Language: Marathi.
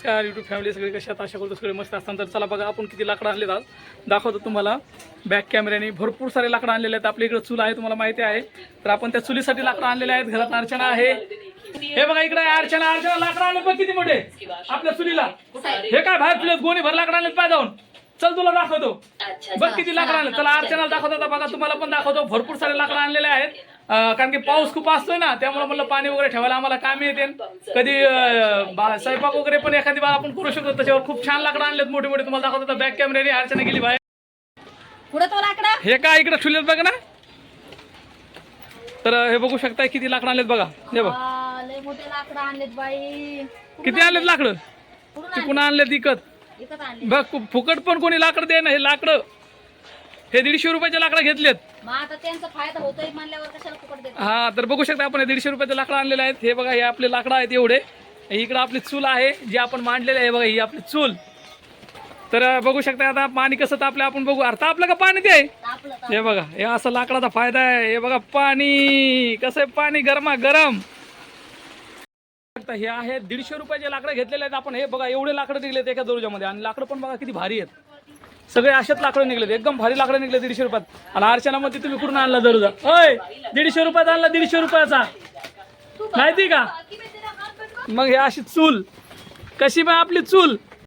नमस्कार युट्यूब फॅमिली सगळे कशा आशा करतो सगळे मस्त असतात. तर चला बघा आपण किती लाकडं आणले आज. दाखवतो तुम्हाला. बॅक कॅमेऱ्याने भरपूर सारे लाकडं आणलेले आहेत. आपल्या इकडे चूल आहे तुम्हाला माहिती आहे. तर आपण त्या चुलीसाठी लाकडं आणलेले आहेत. घरात अर्चना आहे. हे बघा इकडे अर्चना. अर्चना लाकडं आणले बघ किती मोठे. आपल्या चुलीला. हे काय बाहेर तुला गोणी भर लाकडं आणलेत पाय जाऊन. चल तुला दाखवतो. बघ किती लाकडं आणले चला अर्चनाला दाखवतो. आता बघा तुम्हाला पण दाखवतो. भरपूर सारे लाकडं आणलेले आहेत. कारण की पाऊस खूप असतोय ना त्यामुळे म्हणलं पाणी वगैरे ठेवायला आम्हाला काम येते. कधी स्वयंपाक वगैरे पण एखादी बार आपण करू शकतो त्याच्यावर खूप छान लाकडं आणलेत मोठे मोठे तुम्हाला दाखवतो बॅक कॅमेऱ्याने अर्चना गेली बाहेर. हे काय इकडे ठेवलेत बघा ना. तर हे बघू शकताय किती लाकडं आणलेत बघा. हे बघ. आ, लय मोठे लाकडं आणलेत बाई. किती आणलेत लाकडं? पुन्हा आणलेत आणले बघ फुकट पण कोणी लाकडं दे ना हे लाकडं. हे दीडशे रुपयाचे लाकडं घेतलेत. मग आता त्यांचा फायदा होतोय म्हणल्यावर कशाला फुकट देत हा तर बघू शकता आपण हे दीडशे रुपयाचे लाकडं आणलेले आहेत. हे बघा हे आपले लाकडं आहेत एवढे. इकडं आपली चूल आहे जे आपण मांडलेले आहे बघा ही आपली चूल. तर अं, बघू शकता आता पाणी कसं तापलं आपण बघू. अर्थ आपलं का पाणी ते? आपलं तर हे बघा हे असं लाकडाचा फायदा आहे. हे बघा पाणी. कसं आहे पाणी? गरमा गरम हे आहे दीडशे रुपयाचे लाकडं घेतलेले आहेत आपण. हे बघा एवढे लाकडं निघलेत एका दरोजामध्ये. आणि लाकडं पण बघा किती भारी आहेत. सगळे अशाच लाकडं निघलेत. एकदम भारी लाकडं निघले दीडशे रुपयात. आणि अर्चनामध्ये तुम्ही कुठून आणला दरोजा? होय दीडशे रुपयात आणला दीडशे रुपयाचा. माहिती का? मग हे अशी चूल. कशी बा आपली चूल?